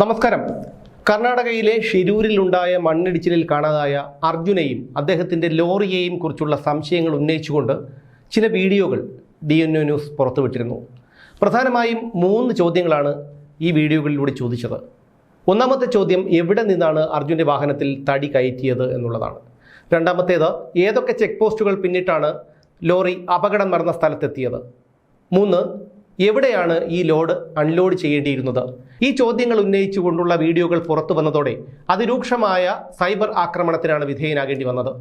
നമസ്കാരം. കർണാടകയിലെ ഷിരൂരിലുണ്ടായ മണ്ണിടിച്ചിലിൽ കാണാതായ അർജുനെയും അദ്ദേഹത്തിന്റെ ലോറിയെയും കുറിച്ചുള്ള സംശയങ്ങൾ ഉന്നയിച്ചുകൊണ്ട് ചില വീഡിയോകൾ ഡി എൻ ഒ ന്യൂസ് പുറത്തുവിട്ടിരുന്നു. പ്രധാനമായും മൂന്ന് ചോദ്യങ്ങളാണ് ഈ വീഡിയോകളിലൂടെ ചോദിച്ചത്. ഒന്നാമത്തെ ചോദ്യം എവിടെ നിന്നാണ് അർജുന്റെ വാഹനത്തിൽ തടി കയറ്റിയത് എന്നുള്ളതാണ്. രണ്ടാമത്തേത് ഏതൊക്കെ ചെക്ക് പോസ്റ്റുകൾ പിന്നിട്ടാണ് ലോറി അപകടം നടന്ന സ്ഥലത്തെത്തിയത്? മൂന്ന് എവിടെയാണ് ഈ ലോഡ് അൺലോഡ് ചെയ്യേണ്ടിയിരുന്നത്? ഈ ചോദ്യങ്ങൾ ഉന്നയിച്ചുകൊണ്ടുള്ള വീഡിയോകൾ പുറത്തു വന്നതോടെ അതിരൂക്ഷമായ സൈബർ ആക്രമണത്തിനാണ് വിധേയനാകേണ്ടി വന്നത്.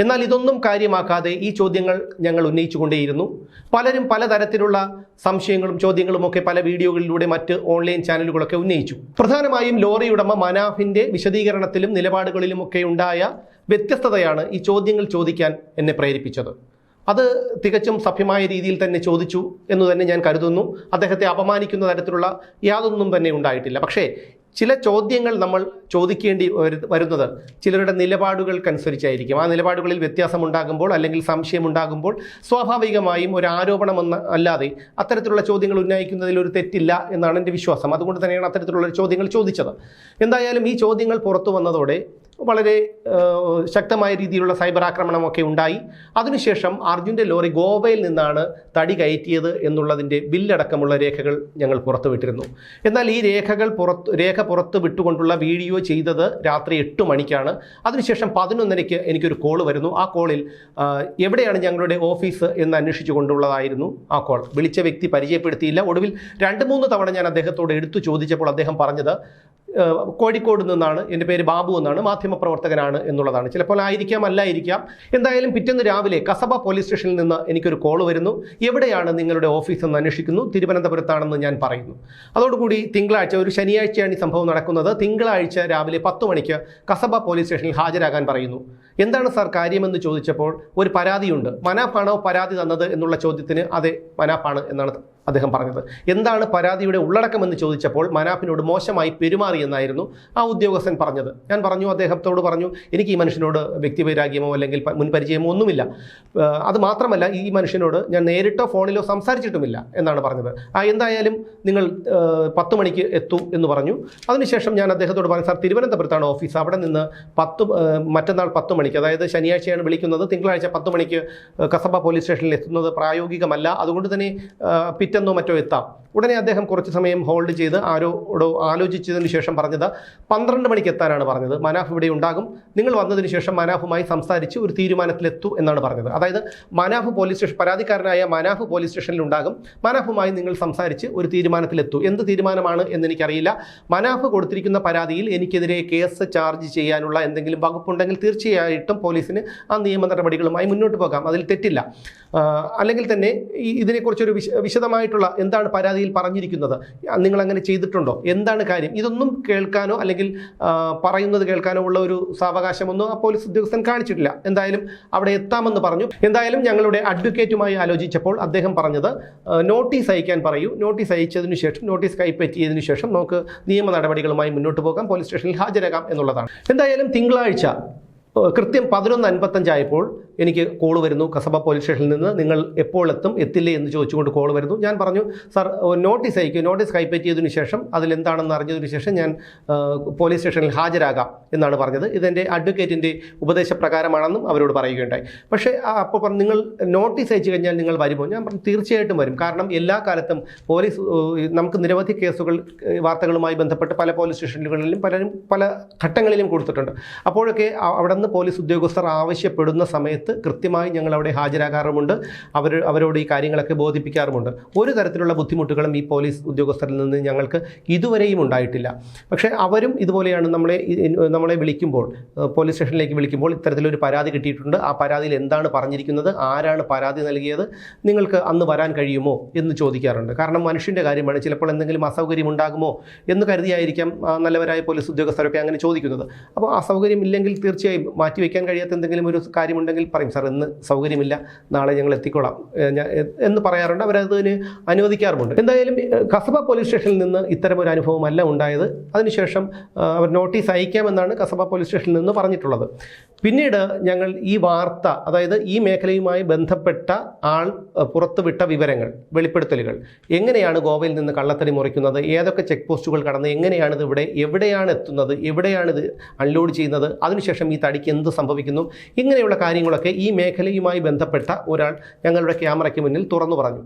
എന്നാൽ ഇതൊന്നും കാര്യമാക്കാതെ ഈ ചോദ്യങ്ങൾ ഞങ്ങൾ ഉന്നയിച്ചുകൊണ്ടേയിരുന്നു. പലരും പലതരത്തിലുള്ള സംശയങ്ങളും ചോദ്യങ്ങളും ഒക്കെ പല വീഡിയോകളിലൂടെ മറ്റ് ഓൺലൈൻ ചാനലുകളൊക്കെ ഉന്നയിച്ചു. പ്രധാനമായും ലോറി ഉടമ മനാഫിന്റെ വിശദീകരണത്തിലും നിലപാടുകളിലുമൊക്കെ ഉണ്ടായ വ്യത്യസ്തതയാണ് ഈ ചോദ്യങ്ങൾ ചോദിക്കാൻ എന്നെ പ്രേരിപ്പിച്ചത്. അത് തികച്ചും സഭ്യമായ രീതിയിൽ തന്നെ ചോദിച്ചു എന്ന് തന്നെ ഞാൻ കരുതുന്നു. അദ്ദേഹത്തെ അപമാനിക്കുന്ന തരത്തിലുള്ള യാതൊന്നും തന്നെ ഉണ്ടായിട്ടില്ല. പക്ഷേ ചില ചോദ്യങ്ങൾ നമ്മൾ ചോദിക്കേണ്ടി വരു- വരുന്നത് ചിലരുടെ നിലപാടുകൾക്കനുസരിച്ചായിരിക്കും. ആ നിലപാടുകളിൽ വ്യത്യാസമുണ്ടാകുമ്പോൾ അല്ലെങ്കിൽ സംശയമുണ്ടാകുമ്പോൾ സ്വാഭാവികമായും ഒരു ആരോപണമെന്ന് അല്ലാതെ അത്തരത്തിലുള്ള ചോദ്യങ്ങൾ ഉന്നയിക്കുന്നതിൽ ഒരു തെറ്റില്ല എന്നാണ് എന്റെ വിശ്വാസം. അതുകൊണ്ട് തന്നെയാണ് അത്തരത്തിലുള്ള ചോദ്യങ്ങൾ ചോദിച്ചത്. എന്തായാലും ഈ ചോദ്യങ്ങൾ പുറത്തു വന്നതോടെ വളരെ ശക്തമായ രീതിയിലുള്ള സൈബർ ആക്രമണമൊക്കെ ഉണ്ടായി. അതിനുശേഷം അർജുന്റെ ലോറി ഗോവയിൽ നിന്നാണ് തടി കയറ്റിയത് എന്നുള്ളതിന്റെ ബില്ലടക്കമുള്ള രേഖകൾ ഞങ്ങൾ പുറത്തുവിട്ടിരുന്നു. എന്നാൽ ഈ രേഖകൾ പുറത്ത് രേഖ പുറത്ത് വിട്ടുകൊണ്ടുള്ള വീഡിയോ ചെയ്തത് രാത്രി എട്ട് മണിക്കാണ്. അതിനുശേഷം പതിനൊന്നരയ്ക്ക് എനിക്കൊരു കോൾ വരുന്നു. ആ കോളിൽ എവിടെയാണ് ഞങ്ങളുടെ ഓഫീസ് എന്ന് അന്വേഷിച്ചു കൊണ്ടുള്ളതായിരുന്നു ആ കോൾ. വിളിച്ച വ്യക്തി പരിചയപ്പെടുത്തിയില്ല. ഒടുവിൽ രണ്ട് മൂന്ന് തവണ ഞാൻ അദ്ദേഹത്തോട് എടുത്തു ചോദിച്ചപ്പോൾ അദ്ദേഹം പറഞ്ഞത് കോഴിക്കോട് നിന്നാണ് എന്റെ പേര് ബാബു എന്നാണ് മാധ്യമപ്രവർത്തകനാണ് എന്നുള്ളതാണ്. ചിലപ്പോൾ ആയിരിക്കാം അല്ലായിരിക്കാം. എന്തായാലും പിറ്റേന്ന് രാവിലെ കസബ പോലീസ് സ്റ്റേഷനിൽ നിന്ന് എനിക്കൊരു കോൾ വരുന്നു. എവിടെയാണ് നിങ്ങളുടെ ഓഫീസ് എന്ന് അന്വേഷിക്കുന്നു. തിരുവനന്തപുരത്താണെന്ന് ഞാൻ പറയുന്നു. അതോടുകൂടി തിങ്കളാഴ്ച ഒരു ശനിയാഴ്ചയാണ് ഈ സംഭവം നടക്കുന്നത്. തിങ്കളാഴ്ച രാവിലെ പത്ത് മണിക്ക് കസബ പോലീസ് സ്റ്റേഷനിൽ ഹാജരാകാൻ പറയുന്നു. എന്താണ് സാർ കാര്യമെന്ന് ചോദിച്ചപ്പോൾ ഒരു പരാതിയുണ്ട്. മനാഫാണോ പരാതി തന്നത് എന്നുള്ള ചോദ്യത്തിന് അതെ മനാപ്പാണ് എന്നാണ് അദ്ദേഹം പറഞ്ഞത്. എന്താണ് പരാതിയുടെ ഉള്ളടക്കം എന്ന് ചോദിച്ചപ്പോൾ മനാഫിനോട് മോശമായി പെരുമാറിയെന്നായിരുന്നു ആ ഉദ്യോഗസ്ഥൻ പറഞ്ഞത്. ഞാൻ പറഞ്ഞു അദ്ദേഹത്തോട് പറഞ്ഞു എനിക്ക് ഈ മനുഷ്യനോട് വ്യക്തിവൈരാഗ്യമോ അല്ലെങ്കിൽ മുൻപരിചയമോ ഒന്നുമില്ല. അത് മാത്രമല്ല ഈ മനുഷ്യനോട് ഞാൻ നേരിട്ടോ ഫോണിലോ സംസാരിച്ചിട്ടുമില്ല എന്നാണ് പറഞ്ഞത്. ആ എന്തായാലും നിങ്ങൾ പത്ത് മണിക്ക് എത്തും എന്ന് പറഞ്ഞു. അതിനുശേഷം ഞാൻ അദ്ദേഹത്തോട് പറഞ്ഞു സാർ തിരുവനന്തപുരത്താണ് ഓഫീസ്. അവിടെ നിന്ന് പത്ത് മറ്റന്നാൾ പത്ത് മണിക്ക് അതായത് ശനിയാഴ്ചയാണ് വിളിക്കുന്നത്. തിങ്കളാഴ്ച പത്ത് മണിക്ക് കസബ പോലീസ് സ്റ്റേഷനിൽ എത്തുന്നത് പ്രായോഗികമല്ല. അതുകൊണ്ട് തന്നെ പിറ്റെന്നോ മറ്റോ എത്താം. ഉടനെ അദ്ദേഹം കുറച്ച് സമയം ഹോൾഡ് ചെയ്ത് ആരോടോ ആലോചിച്ചതിന് ശേഷം പറഞ്ഞത് പന്ത്രണ്ട് മണിക്ക് എത്താനാണ് പറഞ്ഞത്. മനാഫ് ഇവിടെ ഉണ്ടാകും. നിങ്ങൾ വന്നതിന് ശേഷം മനാഫുമായി സംസാരിച്ച് ഒരു തീരുമാനത്തിലെത്തു എന്നാണ് പറഞ്ഞത്. അതായത് മനാഫ് പോലീസ് സ്റ്റേഷൻ പരാതിക്കാരനായ മനാഫ് പോലീസ് സ്റ്റേഷനിൽ ഉണ്ടാകും. മനാഫുമായി നിങ്ങൾ സംസാരിച്ച് ഒരു തീരുമാനത്തിലെത്തു. എന്ത് തീരുമാനമാണ് എന്ന് എനിക്കറിയില്ല മനാഫ് കൊടുത്തിരിക്കുന്ന പരാതിയിൽ എനിക്കെതിരെ കേസ് ചാർജ് ചെയ്യാനുള്ള എന്തെങ്കിലും വകുപ്പുണ്ടെങ്കിൽ തീർച്ചയായിട്ടും പോലീസിന് ആ നിയമ നടപടികളുമായി മുന്നോട്ട് പോകാം. അതിൽ തെറ്റില്ല. അല്ലെങ്കിൽ തന്നെ ഇതിനെക്കുറിച്ചൊരു വിശ വിശദമായിട്ടുള്ള എന്താണ് പരാതിയിൽ പറഞ്ഞിരിക്കുന്നത്? നിങ്ങൾ അങ്ങനെ ചെയ്തിട്ടുണ്ടോ? എന്താണ് കാര്യം? ഇതൊന്നും കേൾക്കാനോ അല്ലെങ്കിൽ പറയുന്നത് കേൾക്കാനോ ഉള്ള ഒരു സാവകാശമൊന്നും ആ പോലീസ് ഉദ്യോഗസ്ഥൻ കാണിച്ചിട്ടില്ല. എന്തായാലും അവിടെ എത്താമെന്ന് പറഞ്ഞു. എന്തായാലും ഞങ്ങളുടെ അഡ്വക്കേറ്റുമായി ആലോചിച്ചപ്പോൾ അദ്ദേഹം പറഞ്ഞത് നോട്ടീസ് അയക്കാൻ പറയൂ. നോട്ടീസ് അയച്ചതിന് ശേഷം നോട്ടീസ് കൈപ്പറ്റിയതിനു ശേഷം നമുക്ക് നിയമ നടപടികളുമായി മുന്നോട്ട് പോകാം. പോലീസ് സ്റ്റേഷനിൽ ഹാജരാകാം എന്നുള്ളതാണ്. എന്തായാലും തിങ്കളാഴ്ച കൃത്യം പതിനൊന്ന് അൻപത്തഞ്ചായപ്പോൾ എനിക്ക് കോൾ വരുന്നു. കസബ പോലീസ് സ്റ്റേഷനിൽ നിന്ന് നിങ്ങൾ എപ്പോൾ എത്തും? എത്തില്ലേ എന്ന് ചോദിച്ചുകൊണ്ട് കോൾ വരുന്നു. ഞാൻ പറഞ്ഞു സാർ നോട്ടീസ് അയക്കും. നോട്ടീസ് കൈപ്പറ്റിയതിനു ശേഷം അതിലെന്താണെന്ന് അറിഞ്ഞതിന് ശേഷം ഞാൻ പോലീസ് സ്റ്റേഷനിൽ ഹാജരാകാം എന്നാണ് പറഞ്ഞത്. ഇതെന്റെ അഡ്വക്കേറ്റിന്റെ ഉപദേശപ്രകാരമാണെന്നും അവരോട് പറയുകയുണ്ടായി. പക്ഷേ അപ്പോൾ പറഞ്ഞു നിങ്ങൾ നോട്ടീസ് അയച്ചു കഴിഞ്ഞാൽ നിങ്ങൾ വരുമോ? ഞാൻ പറഞ്ഞു തീർച്ചയായിട്ടും വരും. കാരണം എല്ലാ കാലത്തും പോലീസ് നമുക്ക് നിരവധി കേസുകൾ വാർത്തകളുമായി ബന്ധപ്പെട്ട് പല പോലീസ് സ്റ്റേഷനുകളിലും പലരും പല ഘട്ടങ്ങളിലും കൊടുത്തിട്ടുണ്ട്. അപ്പോഴൊക്കെ അവിടെ നിന്ന് പോലീസ് ഉദ്യോഗസ്ഥർ ആവശ്യപ്പെടുന്ന സമയത്ത് കൃത്യമായി ഞങ്ങൾ അവിടെ ഹാജരാകാറുമുണ്ട്. അവർ അവരോട് ഈ കാര്യങ്ങളൊക്കെ ബോധിപ്പിക്കാറുമുണ്ട്. ഒരു തരത്തിലുള്ള ബുദ്ധിമുട്ടുകളും ഈ പോലീസ് ഉദ്യോഗസ്ഥരിൽ നിന്ന് ഞങ്ങൾക്ക് ഇതുവരെയും ഉണ്ടായിട്ടില്ല. പക്ഷേ അവരും ഇതുപോലെയാണ് നമ്മളെ നമ്മളെ വിളിക്കുമ്പോൾ പോലീസ് സ്റ്റേഷനിലേക്ക് വിളിക്കുമ്പോൾ ഇത്തരത്തിലൊരു പരാതി കിട്ടിയിട്ടുണ്ട്. ആ പരാതിയിൽ എന്താണ് പറഞ്ഞിരിക്കുന്നത്? ആരാണ് പരാതി നൽകിയത്? നിങ്ങൾക്ക് അന്ന് വരാൻ കഴിയുമോ എന്ന് ചോദിക്കാറുണ്ട്. കാരണം മനുഷ്യന്റെ കാര്യമാണ് ചിലപ്പോൾ എന്തെങ്കിലും അസൗകര്യം ഉണ്ടാകുമോ എന്ന് കരുതിയായിരിക്കാം നല്ലവരായ പോലീസ് ഉദ്യോഗസ്ഥരൊക്കെ അങ്ങനെ ചോദിക്കുന്നത്. അപ്പോൾ അസൗകര്യം ഇല്ലെങ്കിൽ തീർച്ചയായും മാറ്റിവെക്കാൻ കഴിയാത്ത എന്തെങ്കിലും ഒരു കാര്യമുണ്ടെങ്കിൽ പറയും സാർ ഇന്ന് സൗകര്യമില്ല നാളെ ഞങ്ങൾ എത്തിക്കോളാം. ഏഹ് ഞാൻ- എന്ന് പറയാറുണ്ട്. അവരതിന് അനുവദിക്കാറുമുണ്ട്. എന്തായാലും കസബ പോലീസ് സ്റ്റേഷനിൽ നിന്ന് ഇത്തരം ഒരു അനുഭവമല്ല ഉണ്ടായത്. അതിനുശേഷം അവർ നോട്ടീസ് അയക്കാമെന്നാണ് കസബ പോലീസ് സ്റ്റേഷനിൽ നിന്ന് പറഞ്ഞിട്ടുള്ളത്. പിന്നീട് ഞങ്ങൾ ഈ വാർത്ത അതായത് ഈ മേഖലയുമായി ബന്ധപ്പെട്ട ആൾ പുറത്തുവിട്ട വിവരങ്ങൾ വെളിപ്പെടുത്തലുകൾ എങ്ങനെയാണ് ഗോവയിൽ നിന്ന് കള്ളത്തടി മുറിക്കുന്നത് ഏതൊക്കെ ചെക്ക് പോസ്റ്റുകൾ കടന്ന് എങ്ങനെയാണിത് ഇവിടെ എവിടെയാണ് എത്തുന്നത് എവിടെയാണിത് അൺലോഡ് ചെയ്യുന്നത് അതിനുശേഷം ഈ തടിക്ക് എന്ത് സംഭവിക്കുന്നു ഇങ്ങനെയുള്ള കാര്യങ്ങളൊക്കെ ഈ മേഖലയുമായി ബന്ധപ്പെട്ട ഒരാൾ ഞങ്ങളുടെ ക്യാമറയ്ക്ക് മുന്നിൽ തുറന്നു പറഞ്ഞു.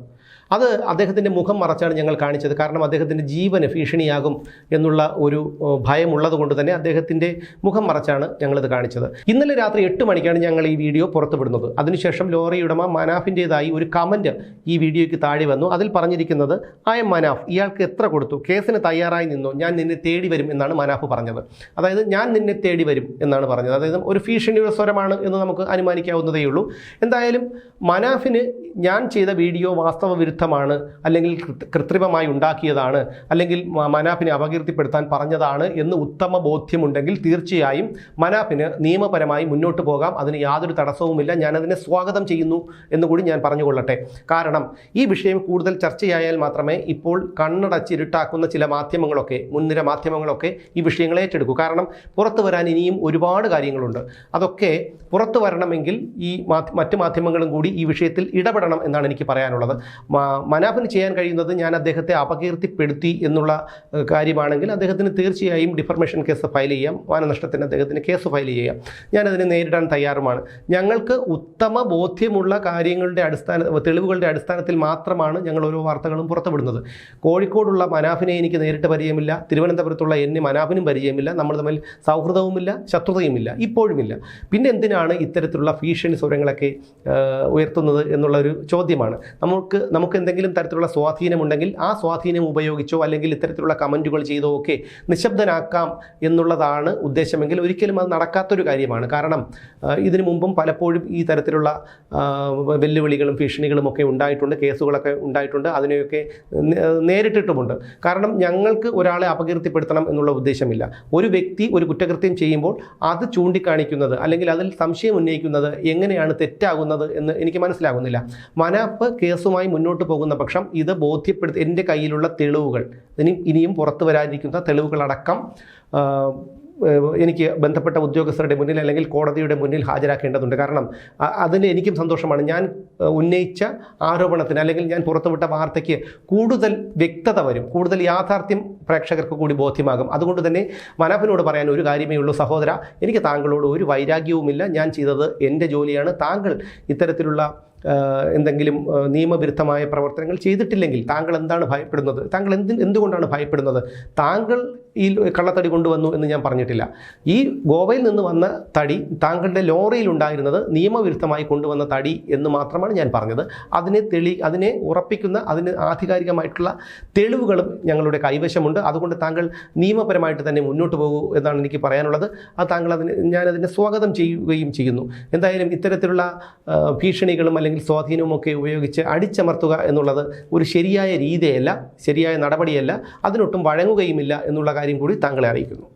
അത് അദ്ദേഹത്തിന്റെ മുഖം മറച്ചാണ് ഞങ്ങൾ കാണിച്ചത്. കാരണം അദ്ദേഹത്തിന്റെ ജീവന് ഭീഷണിയാകും എന്നുള്ള ഒരു ഭയമുള്ളത് കൊണ്ട് തന്നെ അദ്ദേഹത്തിന്റെ മുഖം മറച്ചാണ് ഞങ്ങളിത് കാണിച്ചത്. ഇന്നലെ രാത്രി എട്ട് മണിക്കാണ് ഞങ്ങൾ ഈ വീഡിയോ പുറത്തുവിടുന്നത്. അതിനുശേഷം ലോറി ഉടമ മനാഫിന്റേതായി ഒരു കമന്റ് ഈ വീഡിയോയ്ക്ക് താഴെ വന്നു. അതിൽ പറഞ്ഞിരിക്കുന്നത് ഐ എം മനാഫ് ഇയാൾക്ക് എത്ര കൊടുത്തു? കേസിന് തയ്യാറായി നിന്നു? ഞാൻ നിന്നെ തേടി വരും എന്നാണ് മനാഫ് പറഞ്ഞത്. അതായത് ഞാൻ നിന്നെ തേടി വരും എന്നാണ് പറഞ്ഞത്. അതായത് ഒരു ഭീഷണിയുടെ സ്വരമാണ് എന്ന് നമുക്ക് അനുമാനിക്കാവുന്നതേ ഉള്ളൂ എന്തായാലും മനാഫിന് ഞാൻ ചെയ്ത വീഡിയോ വാസ്തവ വിരുദ്ധമാണ് അല്ലെങ്കിൽ കൃത്രിമമായി ഉണ്ടാക്കിയതാണ് അല്ലെങ്കിൽ മനാഫിനെ അപകീർത്തിപ്പെടുത്താൻ പറഞ്ഞതാണ് എന്ന് ഉത്തമ ബോധ്യമുണ്ടെങ്കിൽ തീർച്ചയായും മനാഫിന് നിയമപരമായി മുന്നോട്ട് പോകാം. അതിന് യാതൊരു തടസ്സവുമില്ല. ഞാനതിനെ സ്വാഗതം ചെയ്യുന്നു എന്നുകൂടി ഞാൻ പറഞ്ഞുകൊള്ളട്ടെ. കാരണം ഈ വിഷയം കൂടുതൽ ചർച്ചയായാൽ മാത്രമേ ഇപ്പോൾ കണ്ണടച്ചിരുട്ടാക്കുന്ന ചില മാധ്യമങ്ങളൊക്കെ മുൻനിര മാധ്യമങ്ങളൊക്കെ ഈ വിഷയങ്ങൾ ഏറ്റെടുക്കൂ. കാരണം പുറത്തു വരാൻ ഇനിയും ഒരുപാട് കാര്യങ്ങളുണ്ട്. അതൊക്കെ പുറത്തു വരണമെങ്കിൽ ഈ മറ്റ് മാധ്യമങ്ങളും കൂടി ഈ വിഷയത്തിൽ ഇടപെടണം എന്നാണ് എനിക്ക് പറയാനുള്ളത്. മനാഫിന് ചെയ്യാൻ കഴിയുന്നത് ഞാൻ അദ്ദേഹത്തെ അപകീർത്തിപ്പെടുത്തി എന്നുള്ള കാര്യമാണെങ്കിൽ അദ്ദേഹത്തിന് തീർച്ചയായും ഡിഫർമേഷൻ കേസ് ഫയൽ ചെയ്യാം. മാനനഷ്ടത്തിന് അദ്ദേഹത്തിന് കേസ് ഫയൽ ചെയ്യാം. ഞാനതിനെ നേരിടാൻ തയ്യാറുമാണ്. ഞങ്ങൾക്ക് ഉത്തമ ബോധ്യമുള്ള കാര്യങ്ങളുടെ അടിസ്ഥാന തെളിവുകളുടെ അടിസ്ഥാനത്തിൽ മാത്രമാണ് ഞങ്ങൾ ഓരോ വാർത്തകളും പുറത്തുവിടുന്നത്. കോഴിക്കോടുള്ള മനാഫിനെ എനിക്ക് നേരിട്ട് പരിചയമില്ല. തിരുവനന്തപുരത്തുള്ള എന്നെ മനാഫിനും പരിചയമില്ല. നമ്മൾ തമ്മിൽ സൗഹൃദവുമില്ല ശത്രുതയുമില്ല ഇപ്പോഴുമില്ല. പിന്നെ എന്തിനാണ് ഇത്തരത്തിലുള്ള ഭീഷണി സ്വരങ്ങളൊക്കെ ഉയർത്തുന്നത് എന്നുള്ളൊരു ചോദ്യമാണ്. നമുക്ക് നമുക്ക് എന്തെങ്കിലും തരത്തിലുള്ള സ്വാധീനമുണ്ടെങ്കിൽ ആ സ്വാധീനം ഉപയോഗിച്ചോ അല്ലെങ്കിൽ ഇത്തരത്തിലുള്ള കമന്റുകൾ ചെയ്തോ ഒക്കെ നിശബ്ദനാക്കാം എന്നുള്ളതാണ് ഉദ്ദേശമെങ്കിൽ ഒരിക്കലും അത് നടക്കാത്തൊരു കാര്യമാണ്. കാരണം ഇതിനു മുമ്പും പലപ്പോഴും ഈ തരത്തിലുള്ള വെല്ലുവിളികളും ഭീഷണികളും ഒക്കെ ഉണ്ടായിട്ടുണ്ട് കേസുകളൊക്കെ ഉണ്ടായിട്ടുണ്ട്. അതിനെയൊക്കെ നേരിട്ടിട്ടുമുണ്ട്. കാരണം ഞങ്ങൾക്ക് ഒരാളെ അപകീർത്തിപ്പെടുത്തണം എന്നുള്ള ഉദ്ദേശമില്ല. ഒരു വ്യക്തി ഒരു കുറ്റകൃത്യം ചെയ്യുമ്പോൾ അത് ചൂണ്ടിക്കാണിക്കുന്നത് അല്ലെങ്കിൽ അതിൽ സംശയം ഉന്നയിക്കുന്നത് എങ്ങനെയാണ് തെറ്റാകുന്നത് എന്ന് എനിക്ക് മനസ്സിലാകുന്നില്ല. മനാപ്പ് കേസുമായി മുന്നോട്ട് പോകുന്ന പക്ഷം ഇത് ബോധ്യപ്പെടുത്തി എന്റെ കയ്യിലുള്ള തെളിവുകൾ ഇനി ഇനിയും പുറത്തു വരാനിരിക്കുന്ന തെളിവുകളടക്കം എനിക്ക് ബന്ധപ്പെട്ട ഉദ്യോഗസ്ഥരുടെ മുന്നിൽ അല്ലെങ്കിൽ കോടതിയുടെ മുന്നിൽ ഹാജരാക്കേണ്ടതുണ്ട്. കാരണം അതിന് എനിക്കും സന്തോഷമാണ്. ഞാൻ ഉന്നയിച്ച ആരോപണത്തിന് അല്ലെങ്കിൽ ഞാൻ പുറത്തുവിട്ട വാർത്തയ്ക്ക് കൂടുതൽ വ്യക്തത വരും. കൂടുതൽ യാഥാർത്ഥ്യം പ്രേക്ഷകർക്ക് കൂടി ബോധ്യമാകും. അതുകൊണ്ട് തന്നെ മനാഫിനോട് പറയാൻ ഒരു കാര്യമേ ഉള്ളൂ സഹോദര എനിക്ക് താങ്കളോട് ഒരു വൈരാഗ്യവുമില്ല. ഞാൻ ചെയ്തത് എന്റെ ജോലിയാണ്. താങ്കൾ ഇത്തരത്തിലുള്ള എന്തെങ്കിലും നിയമവിരുദ്ധമായ പ്രവർത്തനങ്ങൾ ചെയ്തിട്ടില്ലെങ്കിൽ താങ്കൾ എന്താണ് ഭയപ്പെടുന്നത്? താങ്കൾ എന്തിന് എന്തുകൊണ്ടാണ് ഭയപ്പെടുന്നത്? താങ്കൾ ഈ കള്ളത്തടി കൊണ്ടുവന്നു എന്ന് ഞാൻ പറഞ്ഞിട്ടില്ല. ഈ ഗോവയിൽ നിന്ന് വന്ന തടി താങ്കളുടെ ലോറിയിൽ ഉണ്ടായിരുന്നത് നിയമവിരുദ്ധമായി കൊണ്ടുവന്ന തടി എന്ന് മാത്രമാണ് ഞാൻ പറഞ്ഞത്. അതിനെ തെളി അതിനെ ഉറപ്പിക്കുന്ന അതിന് ആധികാരികമായിട്ടുള്ള തെളിവുകളും ഞങ്ങളുടെ കൈവശമുണ്ട്. അതുകൊണ്ട് താങ്കൾ നിയമപരമായിട്ട് തന്നെ മുന്നോട്ട് പോകൂ എന്നാണ് എനിക്ക് പറയാനുള്ളത്. അത് താങ്കൾ അതിന് ഞാനതിനെ സ്വാഗതം ചെയ്യുകയും ചെയ്യുന്നു. എന്തായാലും ഇത്തരത്തിലുള്ള ഭീഷണികളും അല്ലെങ്കിൽ സ്വാധീനവും ഒക്കെ ഉപയോഗിച്ച് അടിച്ചമർത്തുക എന്നുള്ളത് ഒരു ശരിയായ രീതിയല്ല ശരിയായ നടപടിയല്ല. അതിനൊട്ടും വഴങ്ങുകയുമില്ല എന്നുള്ള കാര്യം കൂടി താങ്കളെ അറിയിക്കുന്നു.